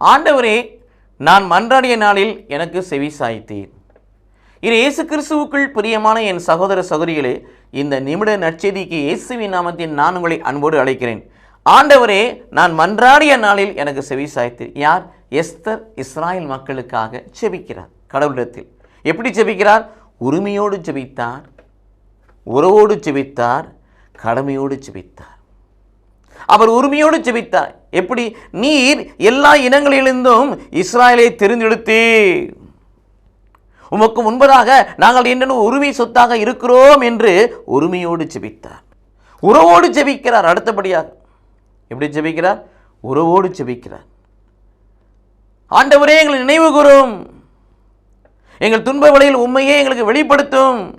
ஆண்டவரே நான் மன்றாடிய நாளில் எனக்கு செவி சாய்த்தீர். இது இயேசு கிறிஸ்துவுக்குள் பிரியமான என் சகோதர சகோதரிகளே இந்த நிமிட நற்செய்திக்கு இயேசுவின் நாமத்தில் நான் உங்களை அன்போடு அழைக்கிறேன். ஆண்டவரே நான் மன்றாடிய நாளில் எனக்கு செவி சாய்த்தீர். யார்? எஸ்தர் இஸ்ராயல் மக்களுக்காக செபிக்கிறார் கடவுளிடத்தில். எப்படி செபிக்கிறார் உரிமையோடு செபித்தார் உறவோடு செபித்தார் கடமையோடு செபித்தார் அவர் உரிமையோடு செபித்தார் எப்படி? நீர் எல்லா இனங்களிலிருந்தும் இஸ்ராயலை தெரிந்தெடுத்தீர். உமக்கு முன்பதாக நாங்கள் என்னென்ன உரிமை சொத்தாக இருக்கிறோம் என்று உரிமையோடு ஜெபித்தார். உறவோடு ஜெபிக்கிறார் அடுத்தபடியாக. எப்படி ஜெபிக்கிறார்? உறவோடு ஜெபிக்கிறார். ஆண்டவரே எங்களை நினைவு கூறும். எங்கள் துன்ப வழியில் உண்மையே எங்களுக்கு வெளிப்படுத்தும்.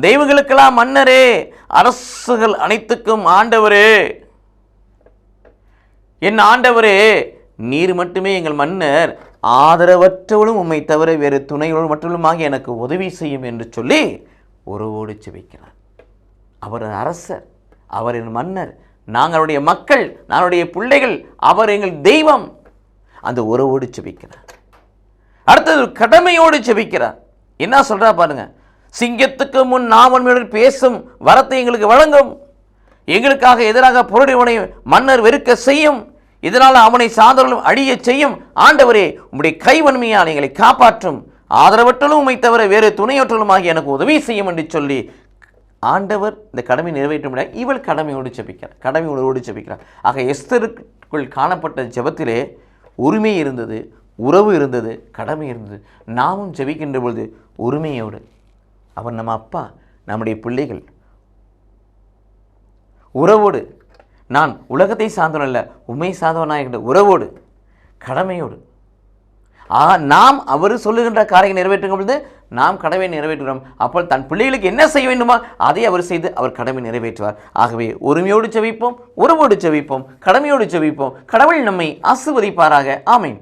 தெய்வங்களுக்கெல்லாம் மன்னரே அரசுகள் அனைத்துக்கும் ஆண்டவரே. என் ஆண்டவரே நீர் மட்டுமே எங்கள் மன்னர். ஆதரவற்றவளும் உம்மை தவிர வேறு துணையோடு மற்றவளுமாக எனக்கு உதவி செய்யும் என்று சொல்லி உறவோடு செபிக்கிறார் அவர் அரசர் அவர் என் மன்னர். நாங்களுடைய மக்கள் நாங்களுடைய பிள்ளைகள் அவர் எங்கள் தெய்வம். அந்த உறவோடு செபிக்கிறார் அடுத்தது கடமையோடு செபிக்கிறார் என்ன சொல்றா பாருங்க. சிங்கத்துக்கு முன் நாமன்மையுடன் பேசும் வரத்தை எங்களுக்கு வழங்கும். எங்களுக்காக எதிராக புரடிவனை மன்னர் வெறுக்க செய்யும். இதனால் அவனை சார்ந்தவர்களும் அழிய செய்யும். ஆண்டவரே உம்முடைய கைவன்மையால் எங்களை காப்பாற்றும். ஆதரவற்றலும் உம்மை தவிர வேறு துணையற்றலும் எனக்கு உதவி செய்யும் என்று சொல்லி ஆண்டவர் இந்த கடமை நிறைவேற்ற முடியாது இவள் கடமையோடு ஜபிக்கிறார். கடமை உணர்வோடு ஜெபிக்கிறார். ஆக எஸ்தருக்குள் காணப்பட்ட ஜெபத்திலே உரிமை இருந்தது உறவு இருந்தது கடமை இருந்தது. நாமும் ஜெபிக்கின்ற பொழுது உரிமையோடு. அவர் நம்ம அப்பா நம்முடைய பிள்ளைகள் உறவோடு. நான் உலகத்தை சார்ந்தவன் அல்ல உண்மை சார்ந்தவனாகின்ற உறவோடு கடமையோடு. ஆ நாம் அவர் சொல்லுகின்ற காரியம் நிறைவேற்றும் பொழுது நாம் கடமை நிறைவேற்றுகிறோம். அப்போ தன் பிள்ளைகளுக்கு என்ன செய்ய வேண்டுமோ அதை அவர் செய்து அவர் கடமை நிறைவேற்றுவார். ஆகவே உரிமையோடு செவிப்போம் உறவோடு செவிப்போம் கடமையோடு செவிப்போம். கடவுள் நம்மை ஆசிர்வதிப்பாராக. ஆமேன்.